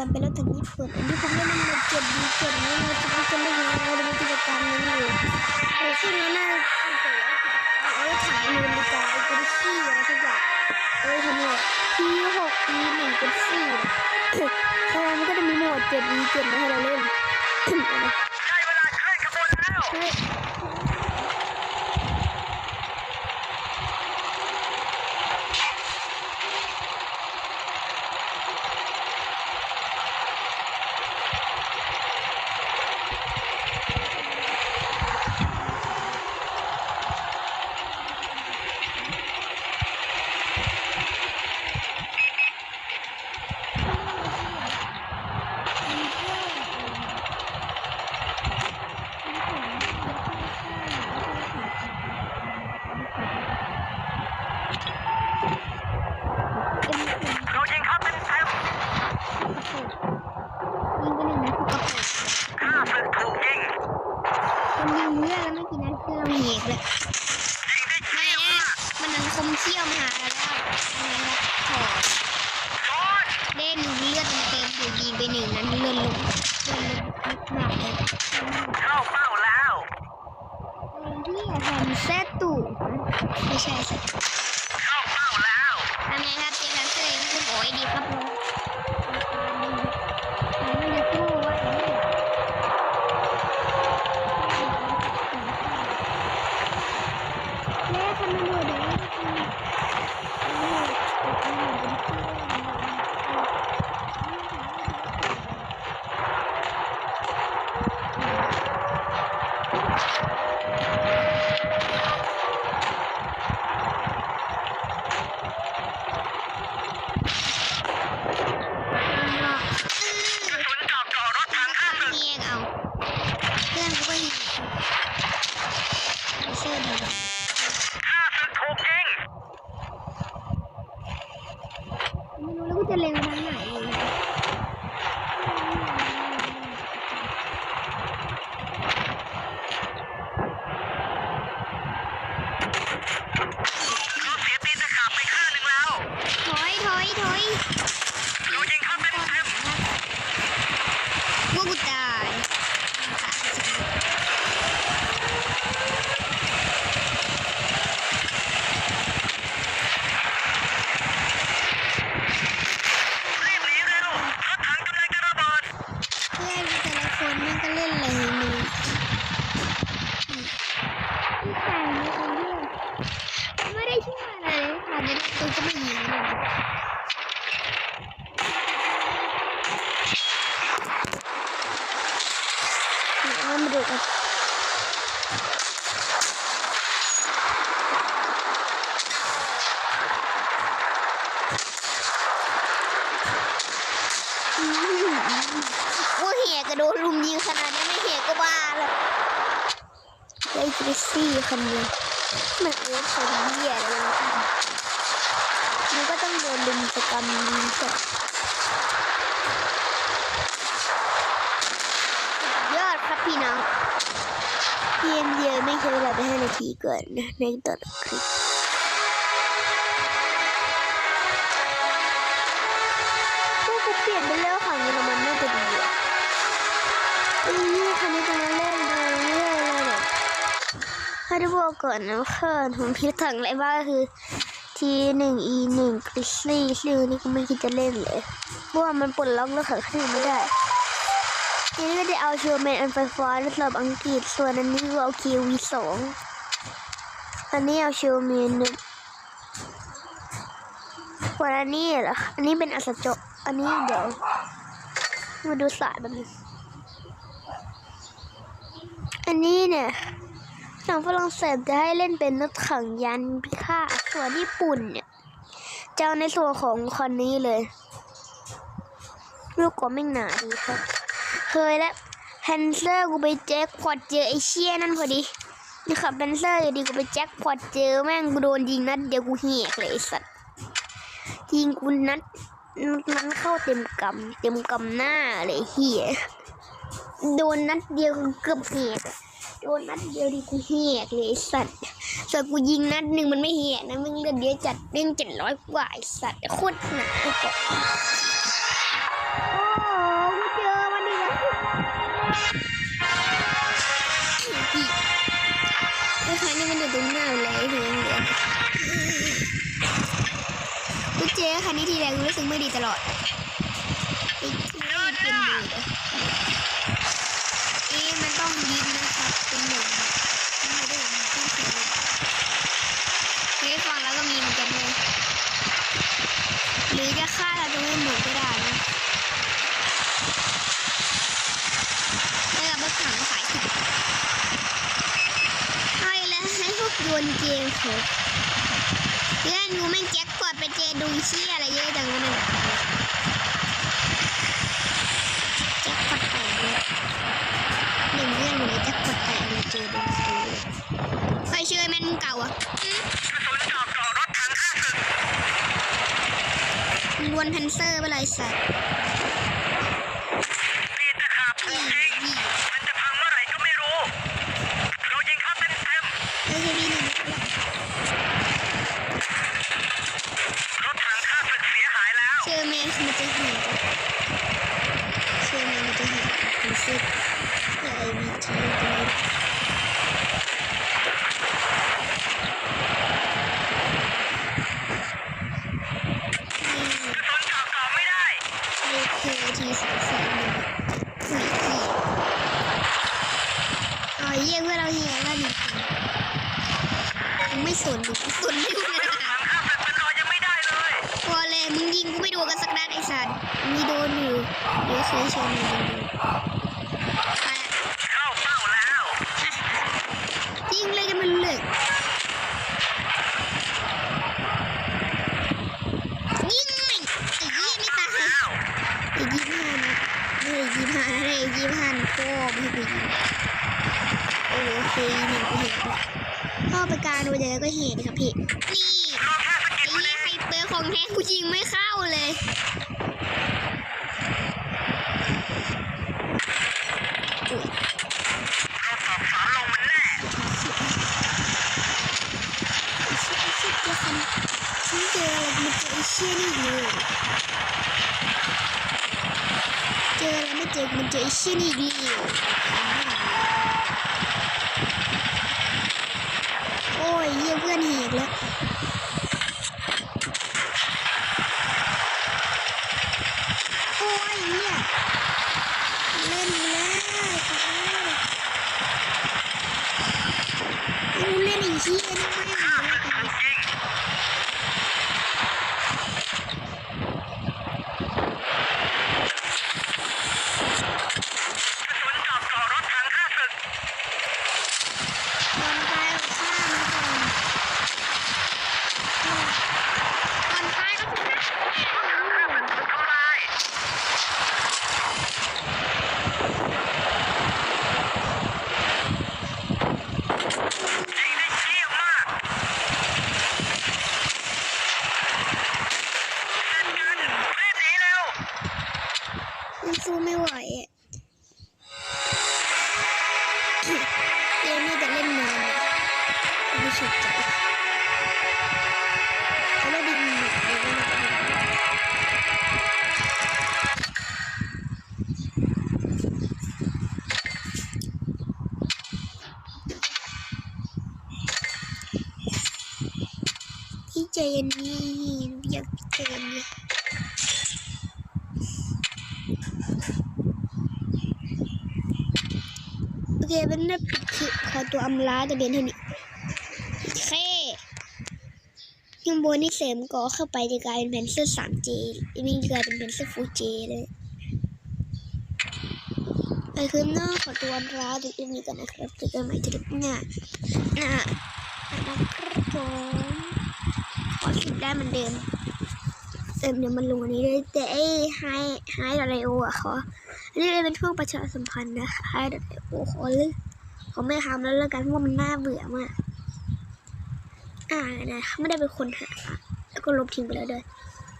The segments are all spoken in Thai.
กันมาเล่นกันเลยดีกว่าลำไปแล้วถึงญี่ปุ่นอันนี้ผมเล่นมันเจ็ดดีเจ็ดนี่เราจะไม่จะเล่นยังไงเราจะกิจกรรมนี้อยู่เออซึ่งมันน่าเอาไว้ถ่ายนาฬิกาไอ้กุญซี่อะไรสักอย่างเออทำหมดทีหกทีหนึ่งกุญซี่เพอมันก็จะมีโหมดเจ็ดดีเจ็ดมาให้เราเล่น ได้เวลาเคลื่อนขบวนแล้ว เฮ้ยเป็น เรายิงเขาเต็มเต็ม ยิงไปหนึ่งนัดกระโปง ข้าศึกถูกยิง มันยิงเลือดแล้วไม่กี่นัดคือ เลยไม่เชี่ยวนะมันนั้นคมเชี่ยวมาหาเราแล้วอะไรนถอดเล่นเลือดเต็มอยู่ดีไปหนึ่งนั้นเลือดลงเลือดลงมากเลยเข้าเป้าแล้วที่แฮมเซตุไม่ใช่สิ เข้าเป้าแล้ว ทำไงครับเจสันเซอร์ขึ้นโอ้ยดีครับลุงไม่ได้พูดว่าแม่ทำไมดูเดี๋ยวกระสุนเจาะเจาะรถถังข้าศึก เองเอาเพื่อนเขาก็ยิงเชื่อดี ข้าศึกถูกยิง ไม่รู้แล้วกูจะเล็งไปทางไหนเลย เราเสียตีนตะขาบไปข้างหนึ่งแล้ว ถอยถอยถอย เรายิงเขาเต็มเต็ม ว่ากูตาย รีบหนีเร็วรถถังกำลังจะระเบิด เพื่อนแต่ละคนมันก็เล่นอะไรมือไม่ได้ช่วยอะไรเลยค่ะในตัวก็ไม่ยิงเลยเอามาดูกัน ว่าเหียกระโดดลุมยิงขนาดนี้ไม่เหียก็บ้าแล้วไอ้คริซี่คนเดียวมือนเอฟคนเหี้ยเลยมันก็ต้องโดนลุมสกรรมดีใช่ยอดครับพี่น้อง เพียงเดียวไม่ใช้เวลาไปห้านาทีเกินนะในตอนคลิปถ้ากูเปลี่ยนเป็นเรื่องของเยอรมันน่าจะดีอะไอ้ยี่คันนี้กำลังเล่นไปเรื่อยเลยเนี่ยถ้าได้บอกก่อนนะว่าผมพิถังอะไรบ้างคือทีหนึ่งอีหนึ่งคริสลี่ซึ่งนี่ก็ไม่คิดจะเล่นเลยเพราะว่ามันปลดล็อกแล้วขังขึ้นไม่ได้ ทีนี้ก็จะเอาชัวร์แมนอันไฟฟ้าสำหรับอังกฤษ ส่วนอันนี้ก็เอาคิววีสองอันนี้เอาชัวร์แมนหนึ่งส่วนอันนี้เหรอ อันนี้เป็นอัศจรอันนี้เดี๋ยว มาดูสายแบบนี้ อันนี้เนี่ยทางฝรั่งเศสจะให้เล่นเป็นรถถังยันพิฆาตส่วนญี่ปุ่นเนี่ยจะเอาในส่วนของคนนี้เลยลูกก็ไม่หนาดีครับ เคยแล้วแพนเซอร์กูไปแจ็คพอตเจอไอเชี่ยนั่นพอดีนี่ขับแพนเซอร์อยู่ดีกูไปแจ็คพอตเจอแม่งกูโดนยิงนัดเดียวกูเหียกเลยสัตว์ยิงกูนัดนั้นเข้าเต็มกำเต็มกำหน้าเลยเฮียโดนนัดเดียวเกือบเหียกโดนนัดเดียวดีกูเหียกเลยสัตว์ส่วนกูยิงนัดหนึ่งมันไม่เหียกนะมึงเลือดเยอะจัดเรื่องเจ็ดร้อยกว่าไอสัตว์โคตรหนัก พี่ไอ้คันนี่มันอยู่ตรงหน้าเลยไอ้ถึงเหลืองกูเจอคันนี้ทีแรกกูรู้สึกไม่ดีตลอดไอ้ที่เป็นดูดอะเอ๊ะมันต้องยินนะครับ เป็นหนึ่งไม่ได้มันต้องเสียงเฮ้ยฟังแล้วก็มีเหมือนกันเลยหรือจะฆ่าเราตรงนี้หมดก็ได้นะแล้วกับรถถังสายสิบ ใช่แล้วให้พวก โยนเกมเขาเพื่อนกูแม่งแจ็คพอตไปเจดูเชี่ยอะไรเยอะจังวะเนี่ยแจ็คพอตแตกเลยหนึ่งเรื่องอยู่ในแจ็คพอตแตกเลยเจอดูซีใครเชื่อแม่นมึงเก่าอะกระสุนเจาะเกาะรถถังข้าศึกมึงลวนแพนเซอร์ไปเลยสัตว์ มีตะขาบถูกยิง นี่ มันจะพังเมื่อไหร่ก็ไม่รู้ เรายิงเข้าเต็มเต็ม เออพี่หนึ่ง ๆรถถังข้าศึกเสียหายแล้ว เชื่อแม่มันจะหายเชื่อแม่มันจะหายแพนเซอร์เออไอวีทีไปเลย กระสุนเจาะเกาะไม่ได้ เลเคทีสามแสนหนึ่งอุ้ยพี่อ๋อเยี่ยเพื่อนเราเฮียแล้วนี่มึง ไม่สนดิกูสนไม่ดูนะรถถังข้าศึกมันรอยังไม่ได้เลยพอเลยมึงยิงกูไม่ดูกันสักนัดไอ้สัตว์มีโดนอยู่เดี๋ยวเคยชนมันยิงดูไปละเข้าเป้าแล้วยิงเลยกันมันเลยยิงมันไอ้เหี้ยไม่ตายไอ้ยี่ห้านะไม่ได้ยยี่ห้านะไอ้ยยี่ห้าพ่อไม่ให้กูยิงโอ้โหนึ่งกูเห็น แล้วพ่อปการดูเดี๋ยวก็เห็นครับพี่นี่รอแค่สะไอ้กิดมันเหี้เอยงไฮเปอร์ของแท้กูยิงไม่เข้าเลยเราสอบสารลงมันแน่ไอ้เชี่ยไม่เจอคันฉันเจออะไรมันเจอไอ้เชี่ยนี่อีกเลยเจออะไรไม่เจอมันเจอไอ้เชี่ยนี่อีกเลยโอ้ยเยี่ยเพื่อนเหกแล้ว โอ้ยเนี่ยเล่นแล้วกูเล่นอีกทีนี่ไม่หา ถูกยิงกระสุนเจาะเกาะรถถังข้าศึก ตอนตายก็ฆ่ามันก่อนตอนตายก็ฆ่า ถูกทำลาย ยิงได้เชี่ยมากเล่นกันรีบหนีเร็ว มันสู้ไม่ไหวอะเกมนี่จะเล่นนานเลย ไม่สุดใจเขาว่ดินหนักเลยนะพี่ใจเย็นนี่อยากพี่ใจเย็นนี่โอเคเป็นนับคือขอตัวอำลาแต่เบนเท่านี้แค่ ยังบนนี่เสริมก็เข้าไปจะกลายเป็นเพนเซอร์ 3J นี่จะกลายเป็นเพนเซอร์ 4J เลยไปคืนหน้าขอตัวอำลาแต่เบียนนี้กันนะครับเจอกันใหม่ที่คลิปหน้านะครับผมขอคลิปได้เหมือนเดิมเอ็มเนี่ยวมันลงอันนี้เลยแต่ไอ้ไฮไฮดอทไอโออะขาอันนี้เลยเป็นช่วงประชาสัมพันธ์นะไฮดอทไอโอขอเลยขาไม่ทำแล้วแล้วกันเพราะมันน่าเบื่อมาก อ่านะไม่ได้เป็นคนหาแล้วก็ลบทิ้งไปแล้วด้วย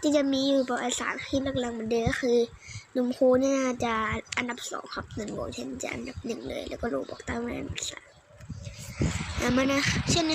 ที่จะมีอยู่ประมาณสามที่หลังๆเหมือนเดิมก็คือหนุ่มโคเนี่ยจะอันดับสองครับหนึ่งโบเทนจะอันดับหนึ่งเลย แล้วก็โรบอกตามมาอันดับสามแล้วมานะเช่นนี้